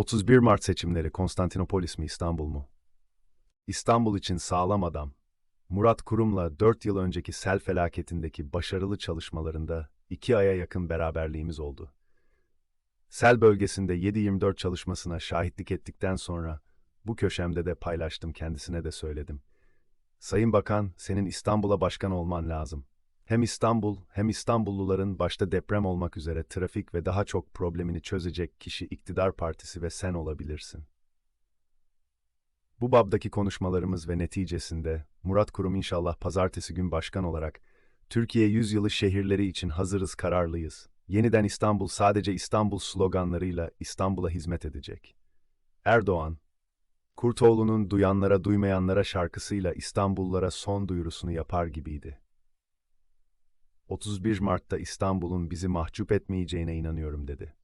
31 Mart seçimleri Konstantinopolis mi İstanbul mu? İstanbul için sağlam adam. Murat Kurum'la 4 yıl önceki sel felaketindeki başarılı çalışmalarında 2 aya yakın beraberliğimiz oldu. Sel bölgesinde 7-24 çalışmasına şahitlik ettikten sonra bu köşemde de paylaştım kendisine de söyledim. Sayın Bakan, senin İstanbul'a başkan olman lazım. Hem İstanbul hem İstanbulluların başta deprem olmak üzere trafik ve daha çok problemini çözecek kişi iktidar partisi ve sen olabilirsin. Bu babdaki konuşmalarımız ve neticesinde Murat Kurum inşallah pazartesi gün başkan olarak Türkiye yüzyılı şehirleri için hazırız kararlıyız. Yeniden İstanbul sadece İstanbul sloganlarıyla İstanbul'a hizmet edecek. Erdoğan, Kurtoğlu'nun duyanlara duymayanlara şarkısıyla İstanbullulara son duyurusunu yapar gibiydi. 31 Mart'ta İstanbul'un bizi mahcup etmeyeceğine inanıyorum dedi.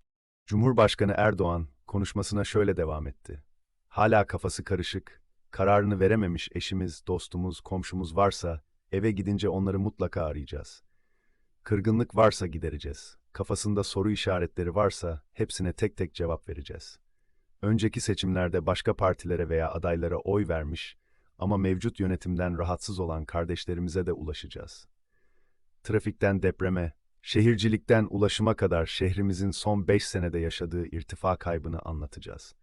Cumhurbaşkanı Erdoğan konuşmasına şöyle devam etti. Hala kafası karışık, kararını verememiş eşimiz, dostumuz, komşumuz varsa eve gidince onları mutlaka arayacağız. Kırgınlık varsa gidereceğiz. Kafasında soru işaretleri varsa hepsine tek tek cevap vereceğiz. Önceki seçimlerde başka partilere veya adaylara oy vermiş ama mevcut yönetimden rahatsız olan kardeşlerimize de ulaşacağız. Trafikten depreme, şehircilikten ulaşıma kadar şehrimizin son 5 senede yaşadığı irtifa kaybını anlatacağız.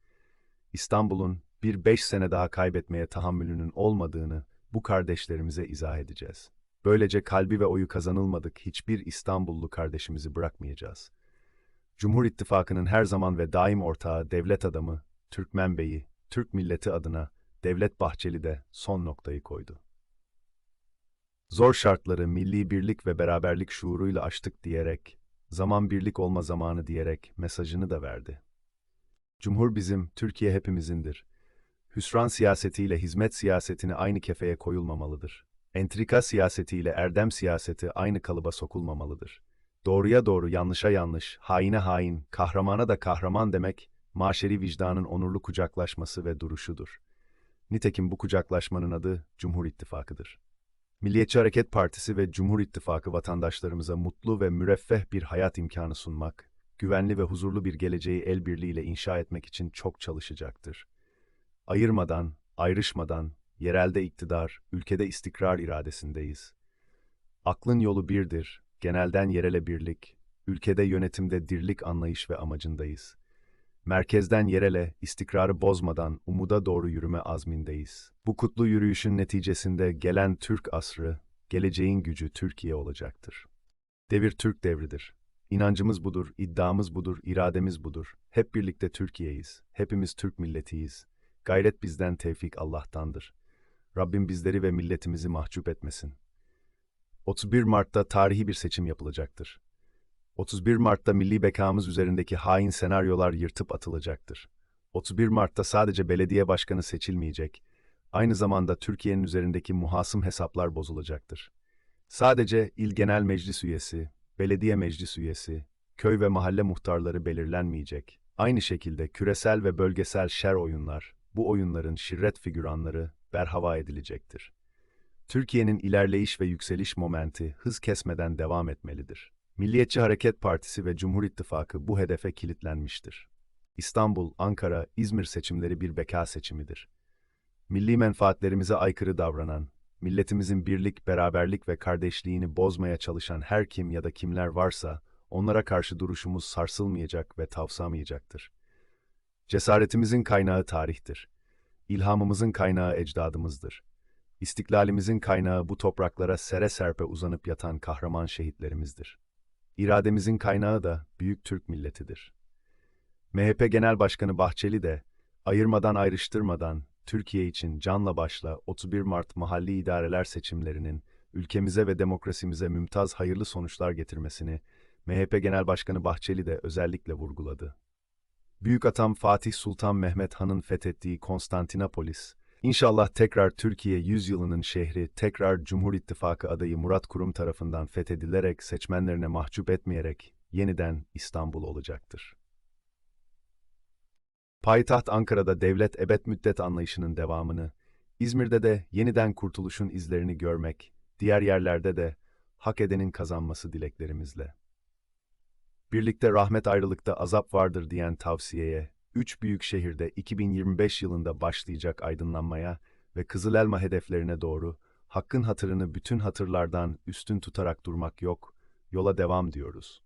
İstanbul'un bir 5 sene daha kaybetmeye tahammülünün olmadığını bu kardeşlerimize izah edeceğiz. Böylece kalbi ve oyu kazanılmadık hiçbir İstanbullu kardeşimizi bırakmayacağız. Cumhur İttifakı'nın her zaman ve daim ortağı devlet adamı, Türkmen Bey'i, Türk milleti adına Devlet Bahçeli de son noktayı koydu. Zor şartları milli birlik ve beraberlik şuuruyla aştık diyerek, zaman birlik olma zamanı diyerek mesajını da verdi. Cumhur bizim, Türkiye hepimizindir. Hüsran siyasetiyle hizmet siyasetini aynı kefeye koyulmamalıdır. Entrika siyasetiyle erdem siyaseti aynı kalıba sokulmamalıdır. Doğruya doğru, yanlışa yanlış, haine hain, kahramana da kahraman demek, maşeri vicdanın onurlu kucaklaşması ve duruşudur. Nitekim bu kucaklaşmanın adı Cumhur İttifakı'dır. Milliyetçi Hareket Partisi ve Cumhur İttifakı vatandaşlarımıza mutlu ve müreffeh bir hayat imkanı sunmak, güvenli ve huzurlu bir geleceği el birliğiyle inşa etmek için çok çalışacaktır. Ayırmadan, ayrışmadan, yerelde iktidar, ülkede istikrar iradesindeyiz. Aklın yolu birdir, genelden yerele birlik, ülkede yönetimde dirlik anlayış ve amacındayız. Merkezden yerele, istikrarı bozmadan umuda doğru yürüme azmindeyiz. Bu kutlu yürüyüşün neticesinde gelen Türk asrı, geleceğin gücü Türkiye olacaktır. Devir Türk devridir. İnancımız budur, iddiamız budur, irademiz budur. Hep birlikte Türkiye'yiz. Hepimiz Türk milletiyiz. Gayret bizden, tevfik Allah'tandır. Rabbim bizleri ve milletimizi mahcup etmesin. 31 Mart'ta tarihi bir seçim yapılacaktır. 31 Mart'ta milli bekamız üzerindeki hain senaryolar yırtıp atılacaktır. 31 Mart'ta sadece belediye başkanı seçilmeyecek, aynı zamanda Türkiye'nin üzerindeki muhasım hesaplar bozulacaktır. Sadece il genel meclis üyesi, belediye meclis üyesi, köy ve mahalle muhtarları belirlenmeyecek. Aynı şekilde küresel ve bölgesel şer oyunlar, bu oyunların şirret figüranları berhava edilecektir. Türkiye'nin ilerleyiş ve yükseliş momenti hız kesmeden devam etmelidir. Milliyetçi Hareket Partisi ve Cumhur İttifakı bu hedefe kilitlenmiştir. İstanbul, Ankara, İzmir seçimleri bir beka seçimidir. Milli menfaatlerimize aykırı davranan, milletimizin birlik, beraberlik ve kardeşliğini bozmaya çalışan her kim ya da kimler varsa, onlara karşı duruşumuz sarsılmayacak ve tavsamayacaktır. Cesaretimizin kaynağı tarihtir. İlhamımızın kaynağı ecdadımızdır. İstiklalimizin kaynağı bu topraklara sere serpe uzanıp yatan kahraman şehitlerimizdir. İrademizin kaynağı da büyük Türk milletidir. MHP Genel Başkanı Bahçeli de, ayırmadan ayrıştırmadan, Türkiye için canla başla 31 Mart mahalli idareler seçimlerinin ülkemize ve demokrasimize mümtaz hayırlı sonuçlar getirmesini MHP Genel Başkanı Bahçeli de özellikle vurguladı. Büyük atam Fatih Sultan Mehmet Han'ın fethettiği Konstantinopolis, İnşallah tekrar Türkiye yüzyılının şehri, tekrar Cumhur İttifakı adayı Murat Kurum tarafından fethedilerek seçmenlerine mahcup etmeyerek yeniden İstanbul olacaktır. Payitaht Ankara'da devlet ebed müddet anlayışının devamını, İzmir'de de yeniden kurtuluşun izlerini görmek, diğer yerlerde de hak edenin kazanması dileklerimizle. Birlikte rahmet ayrılıkta azap vardır diyen tavsiyeye, üç büyük şehirde 2025 yılında başlayacak aydınlanmaya ve Kızıl Elma hedeflerine doğru hakkın hatırını bütün hatırlardan üstün tutarak durmak yok, yola devam diyoruz.